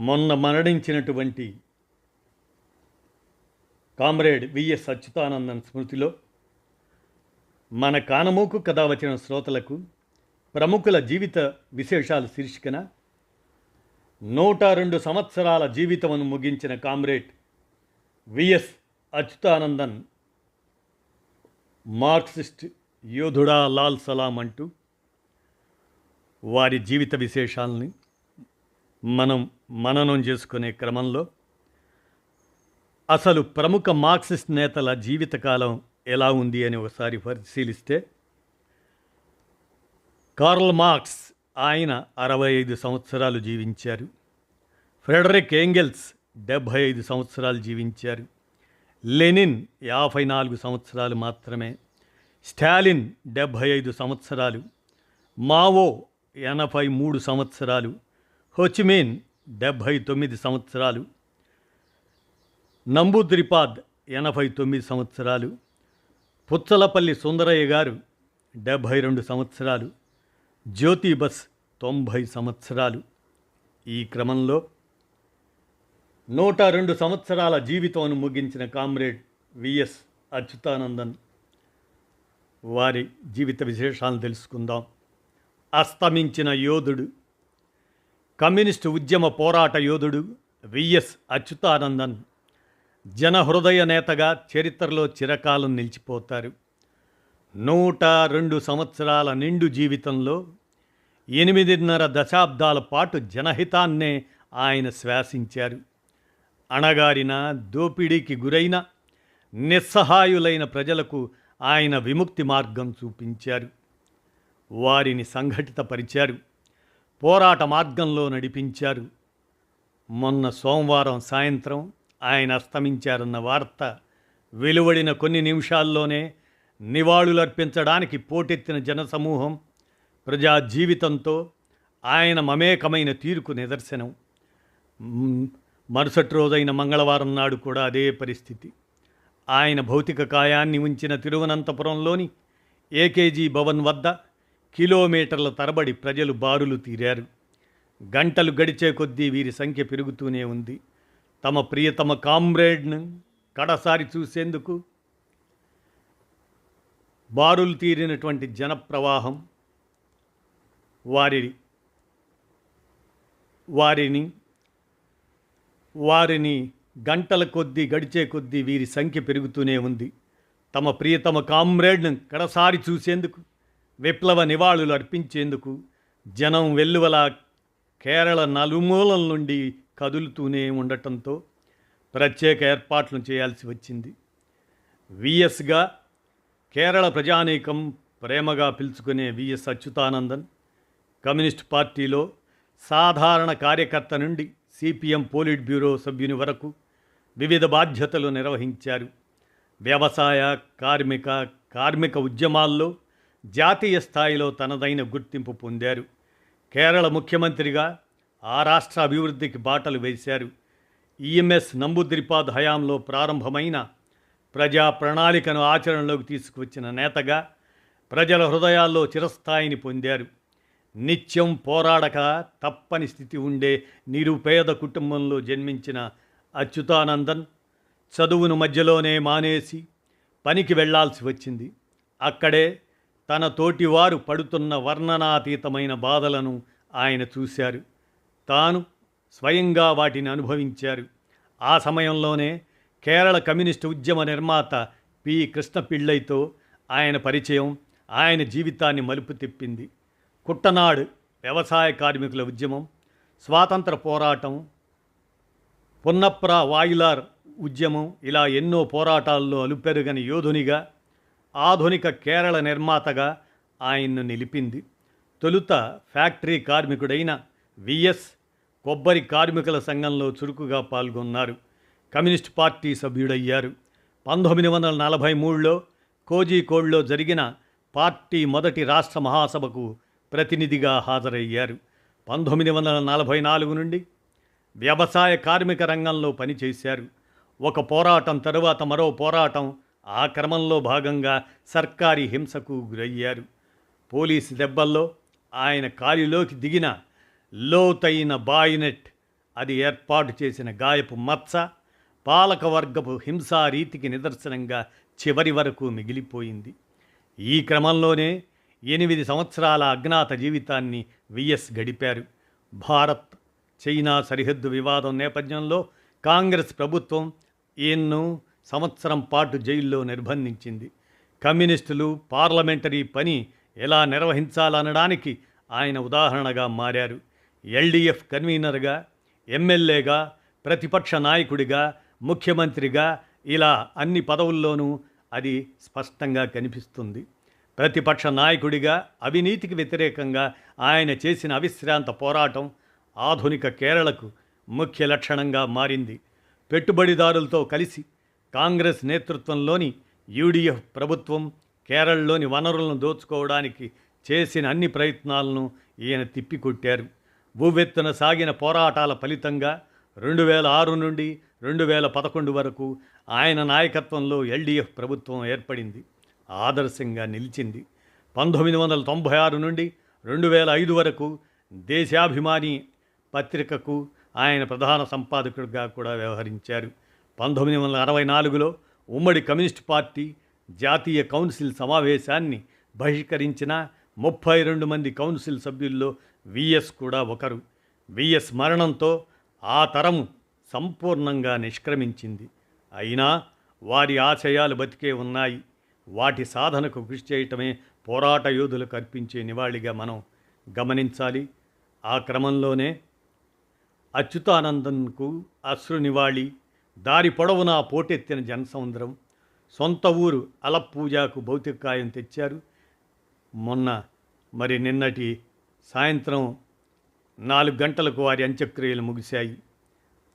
మొన్న మరణించినటువంటి comrade VS Achuthanandan స్మృతిలో మన కానమోకు కథ వచ్చిన శ్రోతలకు ప్రముఖుల జీవిత విశేషాలు శీర్షికన నూట రెండు సంవత్సరాల జీవితమును ముగించిన comrade V S Achuthanandan Marxist యోధుడా లాల్ సలాం అంటూ వారి జీవిత విశేషాలని మనం మననం చేసుకునే క్రమంలో అసలు ప్రముఖ మార్క్సిస్ట్ నేతల జీవితకాలం ఎలా ఉంది అని ఒకసారి పరిశీలిస్తే కార్ల్ మార్క్స్ ఆయన అరవై ఐదు సంవత్సరాలు జీవించారు. ఫ్రెడరిక్ ఏంగెల్స్ డెబ్భై ఐదు సంవత్సరాలు జీవించారు. లెనిన్ యాభై నాలుగు సంవత్సరాలు మాత్రమే. స్టాలిన్ డెబ్భై ఐదు సంవత్సరాలు. మావో ఎనభై మూడు సంవత్సరాలు. హొచిమీన్ డెబ్భై తొమ్మిది సంవత్సరాలు. నంబూద్రిపాద్ ఎనభై తొమ్మిది సంవత్సరాలు. పుచ్చలపల్లి సుందరయ్య గారు డెబ్భై రెండు సంవత్సరాలు. జ్యోతి బస్ తొంభై సంవత్సరాలు. ఈ క్రమంలో నూట రెండు సంవత్సరాల జీవితం ముగించిన కామ్రేడ్ విఎస్ అచ్యుతానందన్ వారి జీవిత విశేషాలను తెలుసుకుందాం. అస్తమించిన యోధుడు కమ్యూనిస్టు ఉద్యమ పోరాట యోధుడు విఎస్ అచ్యుతానందన్ జనహృదయ నేతగా చరిత్రలో చిరకాలం నిలిచిపోతారు. నూట రెండు సంవత్సరాల నిండు జీవితంలో ఎనిమిదిన్నర దశాబ్దాల పాటు జనహితాన్నే ఆయన శ్వాసించారు. అణగారిన దోపిడీకి గురైన నిస్సహాయులైన ప్రజలకు ఆయన విముక్తి మార్గం చూపించారు. వారిని సంఘటితపరిచారు. పోరాట మార్గంలో నడిపించారు. మొన్న సోమవారం సాయంత్రం ఆయన అస్తమించారన్న వార్త వెలువడిన కొన్ని నిమిషాల్లోనే నివాళులర్పించడానికి పోటెత్తిన జనసమూహం ప్రజా జీవితంతో ఆయన మమేకమైన తీరుకు నిదర్శనం. మరుసటి రోజైన మంగళవారం నాడు కూడా అదే పరిస్థితి. ఆయన భౌతిక కాయాన్ని ఉంచిన తిరువనంతపురంలోని ఏకేజీ భవన్ వద్ద కిలోమీటర్ల తరబడి ప్రజలు బారులు తీరారు. గంటలు గడిచే కొద్దీ వీరి సంఖ్య పెరుగుతూనే ఉంది. తమ ప్రియతమ కామ్రేడ్ను కడసారి చూసేందుకు బారులు తీరినటువంటి జనప్రవాహం వారి వారిని వారిని గంటల కొద్దీ గడిచే కొద్దీ వీరి సంఖ్య పెరుగుతూనే ఉంది. తమ ప్రియతమ కామ్రేడ్ను కడసారి చూసేందుకు విప్లవ నివాళులు అర్పించేందుకు జనం వెల్లువల కేరళ నలుమూలల నుండి కదులుతూనే ఉండటంతో ప్రత్యేక ఏర్పాట్లు చేయాల్సి వచ్చింది. విఎస్గా కేరళ ప్రజానీకం ప్రేమగా పిలుచుకునే విఎస్ అచ్యుతానందన్ కమ్యూనిస్ట్ పార్టీలో సాధారణ కార్యకర్త నుండి సిపిఎం పోలిట్ బ్యూరో సభ్యుని వరకు వివిధ బాధ్యతలు నిర్వహించారు. వ్యవసాయ కార్మిక కార్మిక ఉద్యమాల్లో జాతీయ స్థాయిలో తనదైన గుర్తింపు పొందారు. కేరళ ముఖ్యమంత్రిగా ఆ రాష్ట్ర అభివృద్ధికి బాటలు వేశారు. ఈఎంఎస్ నంబుద్రిపాద్ హయాంలో ప్రారంభమైన ప్రజా ప్రణాళికను ఆచరణలోకి తీసుకువచ్చిన నేతగా ప్రజల హృదయాల్లో చిరస్థాయిని పొందారు. నిత్యం పోరాడక తప్పని స్థితి ఉండే నిరుపేద కుటుంబంలో జన్మించిన అచ్యుతానందన్ చదువును మధ్యలోనే మానేసి పనికి వెళ్ళాల్సి వచ్చింది. అక్కడే తన తోటివారు పడుతున్న వర్ణనాతీతమైన బాధలను ఆయన చూశారు. తాను స్వయంగా వాటిని అనుభవించారు. ఆ సమయంలోనే కేరళ కమ్యూనిస్టు ఉద్యమ నిర్మాత పి. కృష్ణ పిళ్ళైతో ఆయన పరిచయం ఆయన జీవితాన్ని మలుపు తిప్పింది. కుట్టనాడు వ్యవసాయ కార్మికుల ఉద్యమం స్వాతంత్ర పోరాటం పున్నప్ర వాయులార్ ఉద్యమం ఇలా ఎన్నో పోరాటాల్లో అలుపెరుగని యోధునిగా ఆధునిక కేరళ నిర్మాతగా ఆయన్ను నిలిపింది. తొలుత ఫ్యాక్టరీ కార్మికుడైన విఎస్ కొబ్బరి కార్మికుల సంఘంలో చురుకుగా పాల్గొన్నారు. కమ్యూనిస్ట్ పార్టీ సభ్యుడయ్యారు. పంతొమ్మిది వందల నలభై మూడులో కోజీకోడ్లో జరిగిన పార్టీ మొదటి రాష్ట్ర మహాసభకు ప్రతినిధిగా హాజరయ్యారు. పంతొమ్మిది వందల నలభై నాలుగు నుండి వ్యవసాయ కార్మిక రంగంలో పనిచేశారు. ఒక పోరాటం తరువాత మరో పోరాటం ఆ క్రమంలో భాగంగా సర్కారీ హింసకు గురయ్యారు. పోలీసు దెబ్బల్లో ఆయన కాలిలోకి దిగిన లోతైన బాయినెట్ అది ఏర్పాటు చేసిన గాయపు మచ్చ పాలకవర్గపు హింసా రీతికి నిదర్శనంగా చివరి వరకు మిగిలిపోయింది. ఈ క్రమంలోనే ఎనిమిది సంవత్సరాల అజ్ఞాత జీవితాన్ని విఎస్ గడిపారు. భారత్ చైనా సరిహద్దు వివాదం నేపథ్యంలో కాంగ్రెస్ ప్రభుత్వం ఎన్నో సంవత్సరం పాటు జైల్లో నిర్బంధించింది. కమ్యూనిస్టులు పార్లమెంటరీ పని ఎలా నిర్వహించాలనడానికి ఆయన ఉదాహరణగా మారారు. ఎల్డీఎఫ్ కన్వీనర్గా ఎమ్మెల్యేగా ప్రతిపక్ష నాయకుడిగా ముఖ్యమంత్రిగా ఇలా అన్ని పదవుల్లోనూ అది స్పష్టంగా కనిపిస్తుంది. ప్రతిపక్ష నాయకుడిగా అవినీతికి వ్యతిరేకంగా ఆయన చేసిన అవిశ్రాంత పోరాటం ఆధునిక కేరళకు ముఖ్య లక్షణంగా మారింది. పెట్టుబడిదారులతో కలిసి కాంగ్రెస్ నేతృత్వంలోని యూడిఎఫ్ ప్రభుత్వం కేరళలోని వనరులను దోచుకోవడానికి చేసిన అన్ని ప్రయత్నాలను ఈయన తిప్పికొట్టారు. భూవెత్తున సాగిన పోరాటాల ఫలితంగా రెండు వేల ఆరు నుండి రెండు వేల పదకొండు వరకు ఆయన నాయకత్వంలో ఎల్డీఎఫ్ ప్రభుత్వం ఏర్పడింది. ఆదర్శంగా నిలిచింది. పంతొమ్మిది వందల తొంభై ఆరు నుండి రెండు వేల ఐదు వరకు దేశాభిమాని పత్రికకు ఆయన ప్రధాన సంపాదకుడిగా కూడా వ్యవహరించారు. పంతొమ్మిది వందల అరవై నాలుగులో ఉమ్మడి కమ్యూనిస్ట్ పార్టీ జాతీయ కౌన్సిల్ సమావేశాన్ని బహిష్కరించిన ముప్పై రెండు మంది కౌన్సిల్ సభ్యుల్లో విఎస్ కూడా ఒకరు. విఎస్ మరణంతో ఆ తరం సంపూర్ణంగా నిష్క్రమించింది. అయినా వారి ఆశయాలు బతికే ఉన్నాయి. వాటి సాధనకు కృషి చేయటమే పోరాట యోధులకు అర్పించే నివాళిగా మనం గమనించాలి. ఆ క్రమంలోనే అచ్యుతానందన్కు అశ్రు నివాళి దారి పొడవునా పోటెత్తిన జనసముద్రం. సొంత ఊరు అలప్పూజాకు భౌతికాయం తెచ్చారు. మొన్న మరి నిన్నటి సాయంత్రం నాలుగు గంటలకు వారి అంత్యక్రియలు ముగిశాయి.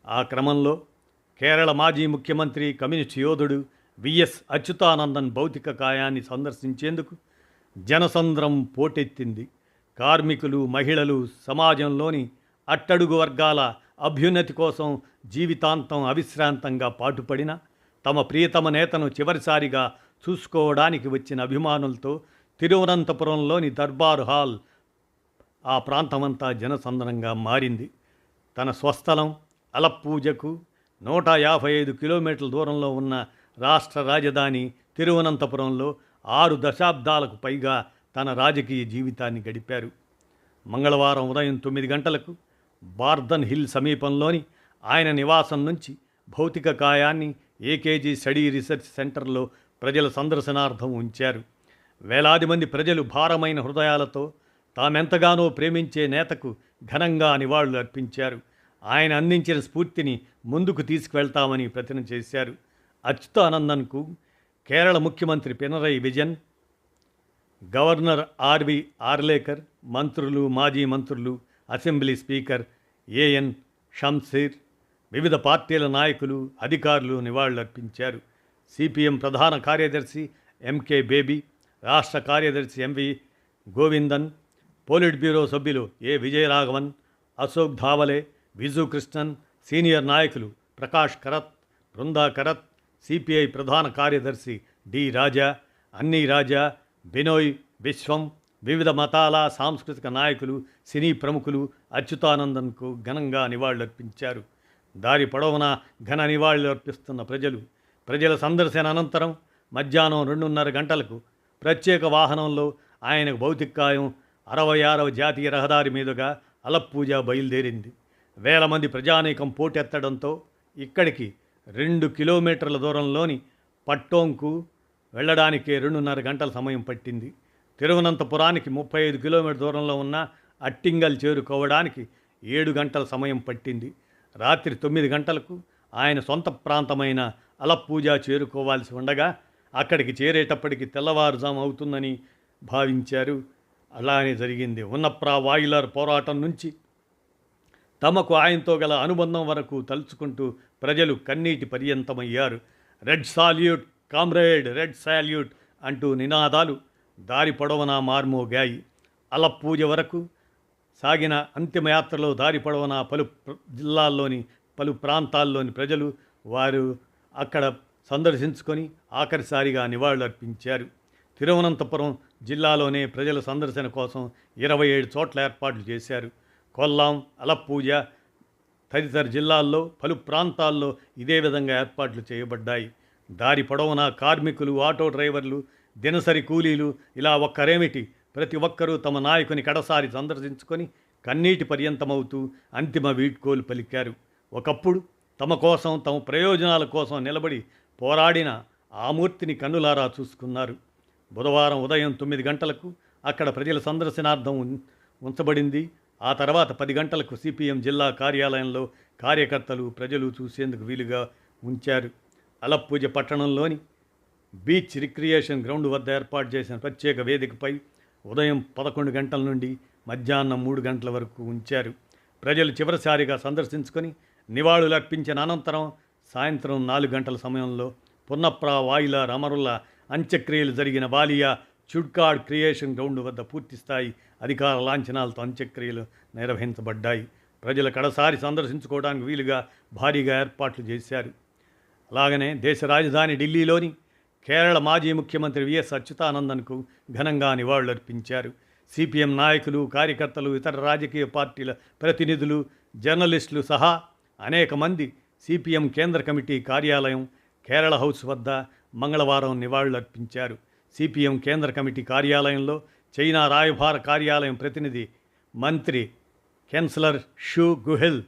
ఆ క్రమంలో కేరళ మాజీ ముఖ్యమంత్రి కమ్యూనిస్ట్ యోధుడు విఎస్ అచ్యుతానందన్ భౌతిక కాయాన్ని సందర్శించేందుకు జనసంద్రం పోటెత్తింది. కార్మికులు మహిళలు సమాజంలోని అట్టడుగు వర్గాల అభ్యున్నతి కోసం జీవితాంతం అవిశ్రాంతంగా పాటుపడిన తమ ప్రియతమ నేతను చివరిసారిగా చూసుకోవడానికి వచ్చిన అభిమానులతో తిరువనంతపురంలోని దర్బార్ హాల్ ఆ ప్రాంతమంతా జనసందనంగా మారింది. తన స్వస్థలం అలప్పూజకు నూట యాభై ఐదు కిలోమీటర్ల దూరంలో ఉన్న రాష్ట్ర రాజధాని తిరువనంతపురంలో ఆరు దశాబ్దాలకు పైగా తన రాజకీయ జీవితాన్ని గడిపారు. మంగళవారం ఉదయం తొమ్మిది గంటలకు బార్దన్ హిల్ సమీపంలోని ఆయన నివాసం నుంచి భౌతిక కాయాన్ని ఏకేజీ స్టడీ రీసెర్చ్ సెంటర్లో ప్రజల సందర్శనార్థం ఉంచారు. వేలాది మంది ప్రజలు భారమైన హృదయాలతో తామెంతగానో ప్రేమించే నేతకు ఘనంగా నివాళులు అర్పించారు. ఆయన అందించిన స్ఫూర్తిని ముందుకు తీసుకువెళ్తామని ప్రతిన చేశారు. అచ్యుతానందన్కు కేరళ ముఖ్యమంత్రి Pinarayi Vijayan governor R V Arlekar మంత్రులు మాజీ మంత్రులు అసెంబ్లీ స్పీకర్ ఏఎన్ షంసీర్ వివిధ పార్టీల నాయకులు అధికారులు నివాళులర్పించారు. సిపిఎం ప్రధాన కార్యదర్శి ఎంకే బేబీ రాష్ట్ర కార్యదర్శి ఎంవి గోవిందన్ పోలిట్ బ్యూరో సభ్యులు ఏ విజయరాఘవన్ అశోక్ ధావలే విజు కృష్ణన్ సీనియర్ నాయకులు ప్రకాష్ కరత్ బృందా కరత్ సిపిఐ ప్రధాన కార్యదర్శి డి రాజా అన్నీ రాజా బినోయ్ విశ్వం వివిధ మతాల సాంస్కృతిక నాయకులు సినీ ప్రముఖులు అచ్యుతానందన్కు ఘనంగా నివాళులర్పించారు. దారి పొడవునా ఘన నివాళులు అర్పిస్తున్న ప్రజలు. ప్రజల సందర్శన అనంతరం మధ్యాహ్నం రెండున్నర గంటలకు ప్రత్యేక వాహనంలో ఆయనకు భౌతికాయం అరవై ఆరవ జాతీయ రహదారి మీదుగా అలప్పూజ బయలుదేరింది. వేల మంది ప్రజానీకం పోటెత్తడంతో ఇక్కడికి రెండు కిలోమీటర్ల దూరంలోని పట్టోంకు వెళ్ళడానికి రెండున్నర గంటల సమయం పట్టింది. తిరువనంతపురానికి ముప్పై ఐదు కిలోమీటర్ దూరంలో ఉన్న అట్టింగల్ చేరుకోవడానికి ఏడు గంటల సమయం పట్టింది. రాత్రి తొమ్మిది గంటలకు ఆయన సొంత ప్రాంతమైన అలప్పూజ చేరుకోవాల్సి ఉండగా అక్కడికి చేరేటప్పటికి తెల్లవారుజాము అవుతుందని భావించారు. అలానే జరిగింది. ఉన్నప్రా వాయులర్ పోరాటం నుంచి తమకు ఆయనతో గల అనుబంధం వరకు తలుచుకుంటూ ప్రజలు కన్నీటి పర్యంతమయ్యారు. Red salute comrade red salute అంటూ నినాదాలు దారి పొడవునా మార్మోగాయి. అలపూజ వరకు సాగిన అంతిమయాత్రలో దారి పొడవునా పలు జిల్లాల్లోని పలు ప్రాంతాల్లోని ప్రజలు వారు అక్కడ సందర్శించుకొని ఆఖరిసారిగా నివాళులర్పించారు. తిరువనంతపురం జిల్లాలోనే ప్రజల సందర్శన కోసం ఇరవై ఏడు చోట్ల ఏర్పాట్లు చేశారు. కొల్లాం అలప్పూజ తదితర జిల్లాల్లో పలు ప్రాంతాల్లో ఇదే విధంగా ఏర్పాట్లు చేయబడ్డాయి. దారి పొడవునా కార్మికులు ఆటో డ్రైవర్లు దినసరి కూలీలు ఇలా ఒక్కరేమిటి? ప్రతి ఒక్కరూ తమ నాయకుని కడసారి సందర్శించుకొని కన్నీటి పర్యంతమవుతూ అంతిమ వీడ్కోలు పలికారు. ఒకప్పుడు తమ కోసం తమ ప్రయోజనాల కోసం నిలబడి పోరాడిన ఆ మూర్తిని కన్నులారా చూసుకున్నారు. బుధవారం ఉదయం తొమ్మిది గంటలకు అక్కడ ప్రజల సందర్శనార్థం ఉం- ఉంచబడింది. ఆ తర్వాత పది గంటలకు సిపిఎం జిల్లా కార్యాలయంలో కార్యకర్తలు ప్రజలు చూసేందుకు వీలుగా ఉంచారు. అలప్పూజ పట్టణంలోని బీచ్ రిక్రియేషన్ గ్రౌండ్ వద్ద ఏర్పాటు చేసిన ప్రత్యేక వేదికపై ఉదయం పదకొండు గంటల నుండి మధ్యాహ్నం మూడు గంటల వరకు ఉంచారు. ప్రజలు చివరిసారిగా సందర్శించుకొని నివాళులర్పించిన అనంతరం సాయంత్రం నాలుగు గంటల సమయంలో పున్నప్ర వాయిల రమరుల అంత్యక్రియలు జరిగిన వాలియా చుడ్కాడ్ క్రియేషన్ గ్రౌండ్ వద్ద పూర్తిస్థాయి అధికార లాంఛనాలతో అంత్యక్రియలు నిర్వహించబడ్డాయి. ప్రజలు కడసారి సందర్శించుకోవడానికి వీలుగా భారీగా ఏర్పాట్లు చేశారు. అలాగనే దేశ రాజధాని ఢిల్లీలోని కేరళ మాజీ ముఖ్యమంత్రి విఎస్ అచ్యుతానందన్కు ఘనంగా నివాళులర్పించారు. సిపిఎం నాయకులు కార్యకర్తలు ఇతర రాజకీయ పార్టీల ప్రతినిధులు జర్నలిస్టులు సహా అనేక మంది సిపిఎం కేంద్ర కమిటీ కార్యాలయం కేరళ హౌస్ వద్ద మంగళవారం నివాళులర్పించారు. సిపిఎం కేంద్ర కమిటీ కార్యాలయంలో చైనా రాయభార కార్యాలయం ప్రతినిధి మంత్రి కెన్సలర్ షూ గుహెల్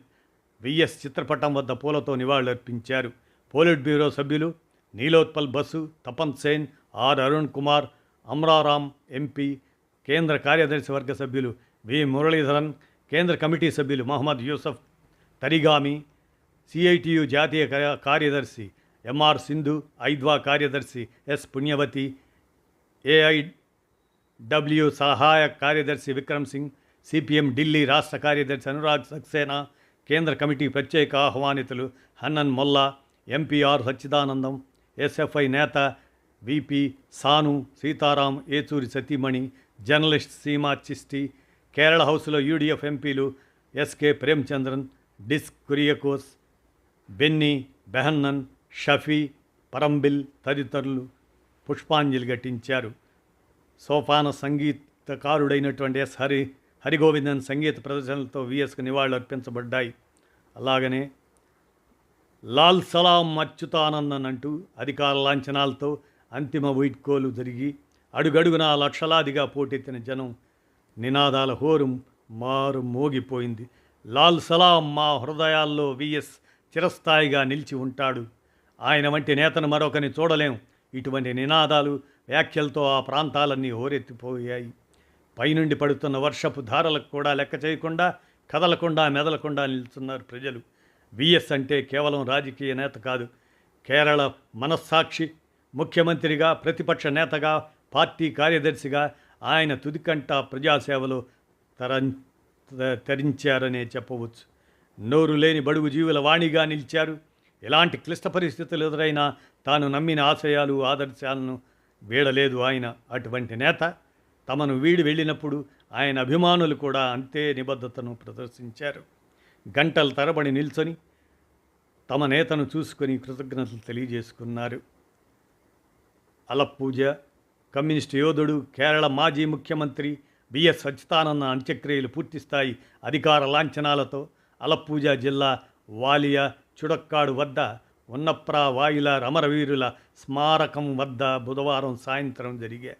విఎస్ చిత్రపటం వద్ద పూలతో నివాళులర్పించారు. పోలిట్ బ్యూరో సభ్యులు నీలోత్పల్ బసు తపన్ సేన్ ఆర్ అరుణ్ కుమార్ అమ్రారాం ఎంపీ కేంద్ర కార్యదర్శి వర్గ సభ్యులు వి మురళీధరన్ కేంద్ర కమిటీ సభ్యులు మహమ్మద్ యూసఫ్ తరిగామి సిఐటియు జాతీయ కార్య- కార్యదర్శి ఎంఆర్ సింధు ఐద్వా కార్యదర్శి ఎస్ పుణ్యవతి ఏఐ డబ్ల్యూ సహాయ కార్యదర్శి విక్రమ్ సింగ్ సిపిఎం ఢిల్లీ రాష్ట్ర కార్యదర్శి అనురాగ్ సక్సేనా కేంద్ర కమిటీ ప్రత్యేక ఆహ్వానితులు Hannan Mollah M P R Sachidanandam SFI నేత విపి సాను సీతారాం ఏచూరి సతీమణి జర్నలిస్ట్ సీమా చిస్టి కేరళ హౌస్లో యూడిఎఫ్ ఎంపీలు ఎస్కే ప్రేమ్చంద్రన్ డిస్ కురియకోస్ బెన్నీ బెహన్నన్ షఫీ పరంబిల్ తదితరులు పుష్పాంజలి ఘటించారు. సోపాన సంగీతకారుడైనటువంటి ఎస్ హరి హరిగోవిందన్ సంగీత ప్రదర్శనలతో విఎస్కు నివాళులు అర్పించబడ్డాయి అలాగనే లాల్ సలాం అచ్యుతానందనంటూ అధికార లాంఛనాలతో అంతిమ వీడ్కోలు జరిగి అడుగడుగున లక్షలాదిగా పోటెత్తిన జనం నినాదాల హోరు మారు మోగిపోయింది. లాల్ సలాం మా హృదయాల్లో విఎస్ చిరస్థాయిగా నిలిచి ఉంటాడు. ఆయన వంటి నేతను మరొకని చూడలేం. ఇటువంటి నినాదాలు వ్యాఖ్యలతో ఆ ప్రాంతాలన్నీ హోరెత్తిపోయాయి. పైనుండి పడుతున్న వర్షపు ధారలకు కూడా లెక్క చేయకుండా కదలకుండా మెదలకుండా నిల్చున్నారు ప్రజలు. విఎస్ అంటే కేవలం రాజకీయ నేత కాదు. కేరళ మనస్సాక్షి ముఖ్యమంత్రిగా ప్రతిపక్ష నేతగా పార్టీ కార్యదర్శిగా ఆయన తుదికంట ప్రజాసేవలో తరం తరించారనే చెప్పవచ్చు. నోరు లేని బడుగు జీవుల వాణిగా నిలిచారు. ఎలాంటి క్లిష్ట పరిస్థితులు ఎదురైనా తాను నమ్మిన ఆశయాలు ఆదర్శాలను వీడలేదు ఆయన. అటువంటి నేత తమను వీడి వెళ్ళినప్పుడు ఆయన అభిమానులు కూడా అంతే నిబద్ధతను ప్రదర్శించారు. గంటల తరబడి నిల్చొని తమ నేతను చూసుకొని కృతజ్ఞతలు తెలియజేసుకున్నారు. అలప్పూజ కమ్యూనిస్టు యోధుడు కేరళ మాజీ ముఖ్యమంత్రి బిఎస్ సచ్చితానంద అంత్యక్రియలు పూర్తిస్థాయి అధికార లాంఛనాలతో అలప్పూజ జిల్లా వాలియా చుడక్కాడు వద్ద ఉన్నప్రా వాయుల అమరవీరుల స్మారకం వద్ద బుధవారం సాయంత్రం జరిగే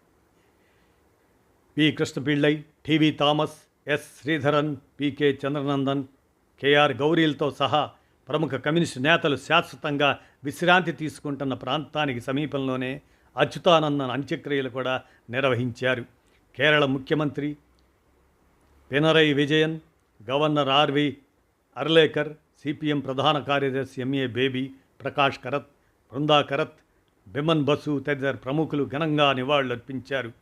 P Krishnapillai TV Thomas S Sreedharan PK Chandranandan KR గౌరీలతో సహా ప్రముఖ కమ్యూనిస్టు నేతలు శాశ్వతంగా విశ్రాంతి తీసుకుంటున్న ప్రాంతానికి సమీపంలోనే అచ్యుతానందన్ అంత్యక్రియలు కూడా నిర్వహించారు. కేరళ ముఖ్యమంత్రి Pinarayi Vijayan governor RV Arlekar CPM ప్రధాన కార్యదర్శి ఎంఏ బేబీ ప్రకాష్ కరత్ బృందా కరత్ బిమన్ బసు తదితర ప్రముఖులు ఘనంగా నివాళులర్పించారు.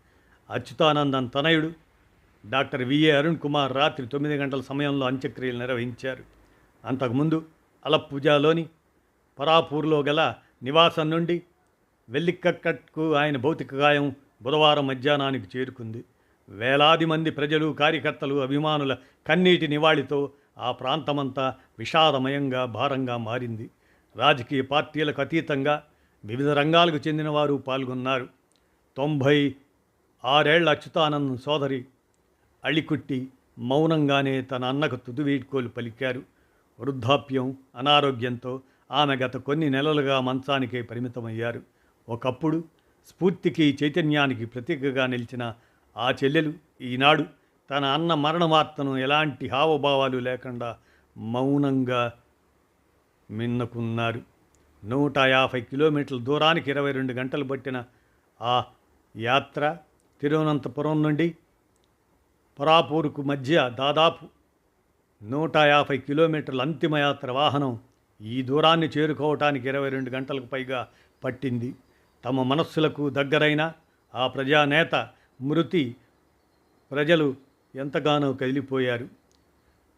అచ్యుతానందన్ తనయుడు డాక్టర్ విఏ అరుణ్ కుమార్ రాత్రి తొమ్మిది గంటల సమయంలో అంత్యక్రియలు నిర్వహించారు. అంతకుముందు అలప్పుజాలోని పరాపూర్లో గల నివాసం నుండి వెల్లిక్కట్కు ఆయన భౌతిక గాయం బుధవారం మధ్యాహ్నానికి చేరుకుంది. వేలాది మంది ప్రజలు కార్యకర్తలు అభిమానుల కన్నీటి నివాళితో ఆ ప్రాంతమంతా విషాదమయంగా భారంగా మారింది. రాజకీయ పార్టీలకు అతీతంగా వివిధ రంగాలకు చెందినవారు పాల్గొన్నారు. తొంభై ఆరేళ్ళ అచ్యుతానంద్ సోదరి అళ్ళికొట్టి మౌనంగానే తన అన్నకు తుదివీడ్కోలు పలికారు. వృద్ధాప్యం అనారోగ్యంతో ఆమె గత కొన్ని నెలలుగా మంచానికే పరిమితమయ్యారు. ఒకప్పుడు స్ఫూర్తికి చైతన్యానికి ప్రతీకగా నిలిచిన ఆ చెల్లెలు ఈనాడు తన అన్న మరణవార్తను ఎలాంటి హావభావాలు లేకుండా మౌనంగా మిన్నకున్నారు. నూట యాభై కిలోమీటర్ల దూరానికి ఇరవై రెండు గంటలు పట్టిన ఆ యాత్ర తిరువనంతపురం నుండి పరాపూర్కు మధ్య దాదాపు నూట యాభై కిలోమీటర్ల అంతిమయాత్ర వాహనం ఈ దూరాన్ని చేరుకోవటానికి ఇరవై రెండు గంటలకు పైగా పట్టింది. తమ మనస్సులకు దగ్గరైన ఆ ప్రజానేత మృతి ప్రజలు ఎంతగానో కదిలిపోయారు.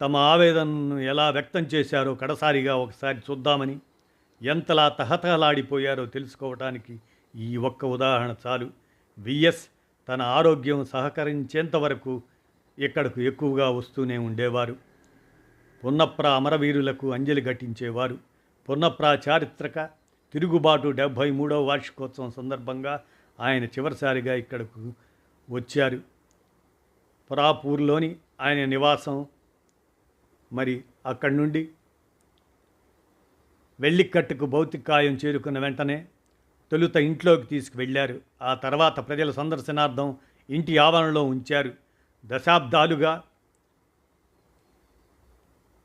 తమ ఆవేదనను ఎలా వ్యక్తం చేశారో కడసారిగా ఒకసారి చూద్దామని ఎంతలా తహతహలాడిపోయారో తెలుసుకోవటానికి ఈ ఒక్క ఉదాహరణ చాలు. విఎస్ తన ఆరోగ్యం సహకరించేంత వరకు ఇక్కడకు ఎక్కువగా వస్తూనే ఉండేవారు. పున్నప్ర అమరవీరులకు అంజలి ఘటించేవారు. పున్నప్ర చారిత్రక తిరుగుబాటు డెబ్భై మూడవ వార్షికోత్సవం సందర్భంగా ఆయన చివరిసారిగా ఇక్కడకు వచ్చారు. పురాపూర్లోని ఆయన నివాసం మరి అక్కడి నుండి వెల్లికట్టుకు భౌతికాయం చేరుకున్న వెంటనే తొలుత ఇంట్లోకి తీసుకువెళ్ళారు. ఆ తర్వాత ప్రజల సందర్శనార్థం ఇంటి ఆవరణలో ఉంచారు. దశాబ్దాలుగా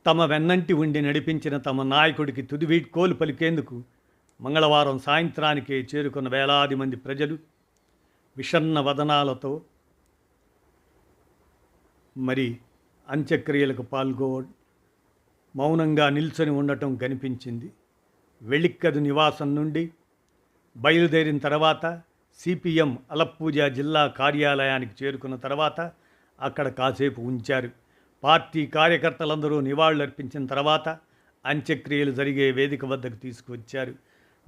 తమ వెన్నంటి ఉండి నడిపించిన తమ నాయకుడికి తుది వీడ్కోలు పలికేందుకు మంగళవారం సాయంత్రానికే చేరుకున్న వేలాది మంది ప్రజలు విషన్న వదనాలతో మరి అంత్యక్రియలకు పాల్గొ మౌనంగా నిల్చొని ఉండటం కనిపించింది. వెళిక్కదు నివాసం నుండి బయలుదేరిన తర్వాత సిపిఎం అలప్పూజ జిల్లా కార్యాలయానికి చేరుకున్న తర్వాత అక్కడ కాసేపు ఉంచారు. పార్టీ కార్యకర్తలందరూ నివాళులర్పించిన తర్వాత అంత్యక్రియలు జరిగే వేదిక వద్దకు తీసుకువచ్చారు.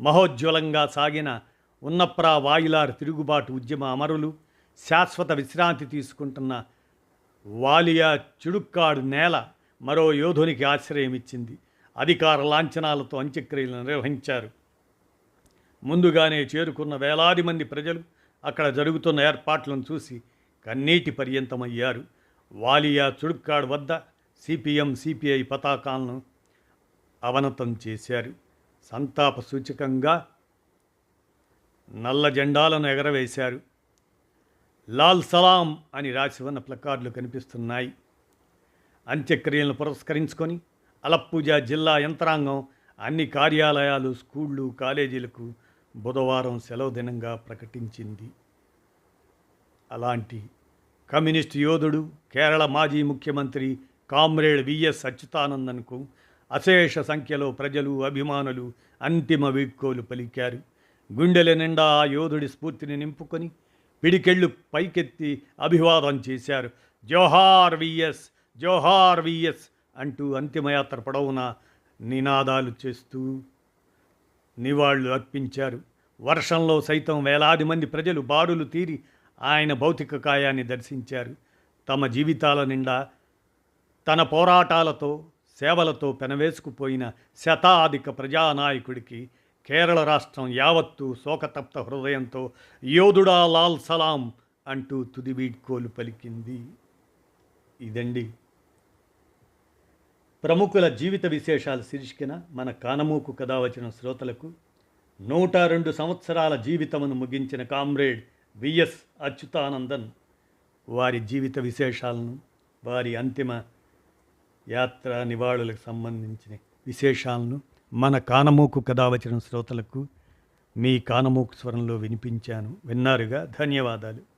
మహోజ్వలంగా సాగిన ఉన్నప్రా వాయులార్ తిరుగుబాటు ఉద్యమ అమరులు శాశ్వత విశ్రాంతి తీసుకుంటున్న వాలియా చిడుక్కాడు నేల మరో యోధునికి ఆశ్రయం ఇచ్చింది అధికార లాంఛనాలతో అంత్యక్రియలు నిర్వహించారు. ముందుగానే చేరుకున్న వేలాది మంది ప్రజలు అక్కడ జరుగుతున్న ఏర్పాట్లను చూసి కన్నీటి పర్యంతమయ్యారు. వాలియా చుడుక్కాడ్ వద్ద సిపిఎం సిపిఐ పతాకాలను అవనతం చేశారు. సంతాప సూచకంగా నల్ల జెండాలను ఎగరవేశారు. లాల్ సలాం అని రాసి ఉన్న ప్లకార్డులు కనిపిస్తున్నాయి. అంత్యక్రియలను పురస్కరించుకొని అలప్పూజ జిల్లా యంత్రాంగం అన్ని కార్యాలయాలు స్కూళ్ళు కాలేజీలకు బుధవారం సెలవు దినంగా ప్రకటించింది. అలాంటి కమ్యూనిస్ట్ యోధుడు కేరళ మాజీ ముఖ్యమంత్రి కామ్రేడ్ విఎస్ అచ్యుతానందన్కు అశేష సంఖ్యలో ప్రజలు అభిమానులు అంతిమ వీడ్కోలు పలికారు. గుండెల నిండా ఆ యోధుడి స్ఫూర్తిని నింపుకొని పిడికెళ్ళు పైకెత్తి అభివాదం చేశారు. జోహార్ విఎస్ జోహార్ విఎస్ అంటూ అంతిమయాత్ర పొడవున నినాదాలు చేస్తూ నివాళులు అర్పించారు. వర్షంలో సైతం వేలాది మంది ప్రజలు బారులు తీరి ఆయన భౌతిక కాయాన్ని దర్శించారు. తమ జీవితాల నిండా తన పోరాటాలతో సేవలతో పెనవేసుకుపోయిన శతాధిక ప్రజానాయకుడికి కేరళ రాష్ట్రం యావత్తు శోకతప్త హృదయంతో యోధుడా లాల్ సలాం అంటూ తుది వీడ్కోలు పలికింది. ఇదండి. ప్రముఖుల జీవిత విశేషాల శీర్షికన మన కానమూకు కథ వచ్చిన శ్రోతలకు నూట రెండు సంవత్సరాల జీవితమును ముగించిన కామ్రేడ్ విఎస్ అచ్యుతానందన్ వారి జీవిత విశేషాలను వారి అంతిమ యాత్ర నివాళులకు సంబంధించిన విశేషాలను మన కానమూకు కథావచన శ్రోతలకు మీ కానమూకు స్వరంలో వినిపించాను. విన్నారుగా? ధన్యవాదాలు.